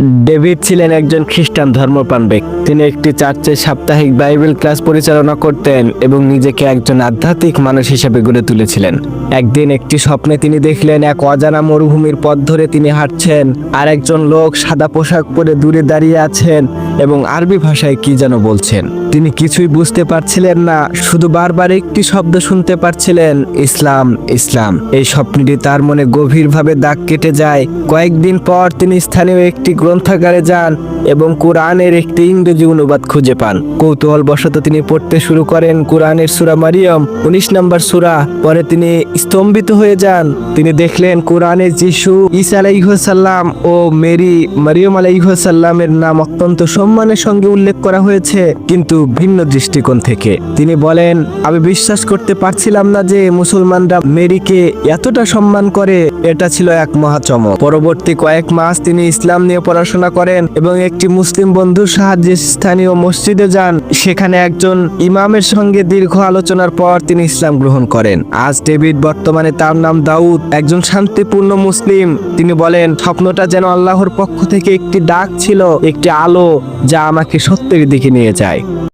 David ছিলেন একজন খ্রিস্টান ধর্মপ্রাণ ব্যক্তি। তিনি একটি চার্চে সাপ্তাহিক বাইবেল ক্লাস পরিচালনা করতেন এবং নিজেকে একজন আধ্যাত্মিক মানুষ হিসেবে গড়ে তুলেছিলেন। একদিন একটি স্বপ্নে তিনি দেখলেন এক অজানা মরুভূমির পথ ধরে তিনি হাঁটছেন, আর একজন লোক সাদা পোশাক পরে দূরে দাঁড়িয়ে আছেন এবং আরবি ভাষায় কি যেন বলছেন। তিনি কিছুই বুঝতে পারছিলেন না, শুধু বারবার একটি শব্দ শুনতে পারছিলেন, ইসলাম ইসলাম। এই স্বপ্নটি তার মনে গভীরভাবে দাগ কেটে যায়। কয়েকদিন পর তিনি স্থানীয় একটি গ্রন্থাগারে যান এবং কোরআনের একটি ইংরেজি অনুবাদ খুঁজে পান। কৌতূহল বশত তিনি পড়তে শুরু করেন কোরআনের সুরা মারিয়ম, উনিশ নম্বর সুরা। পরে তিনি স্তম্ভিত হয়ে যান। তিনি দেখলেন কোরআনে যিশু ঈসা আলাইসাল্লাম ও মেরি মারিয়ম আলাইসাল্লামের নাম অত্যন্ত সম্মানের সঙ্গে উল্লেখ করা হয়েছে। কিন্তু ভিন্ন দৃষ্টিকোণ থেকে। তিনি বলেন, আমি বিশ্বাস করতে পারছিলাম না যে মুসলমানরা মেরিকে এতটা সম্মান করে। এটা ছিল এক মহাচমক পরবর্তী কয়েক মাস তিনি ইসলাম নিয়ে পড়াশোনা করেন এবং একটি মুসলিম বন্ধুর সাহায্যে স্থানীয় মসজিদে যান। সেখানে একজন ইমামের সঙ্গে দীর্ঘ আলোচনার পর তিনি ইসলাম গ্রহণ করেন। আজ ডেভিড বর্তমানে তার নাম দাউদ, একজন শান্তিপূর্ণ মুসলিম। তিনি বলেন, স্বপ্নটা যেন আল্লাহর পক্ষ থেকে একটি ডাক ছিল, একটি আলো যা আমাকে সত্যের দিকে নিয়ে যায়।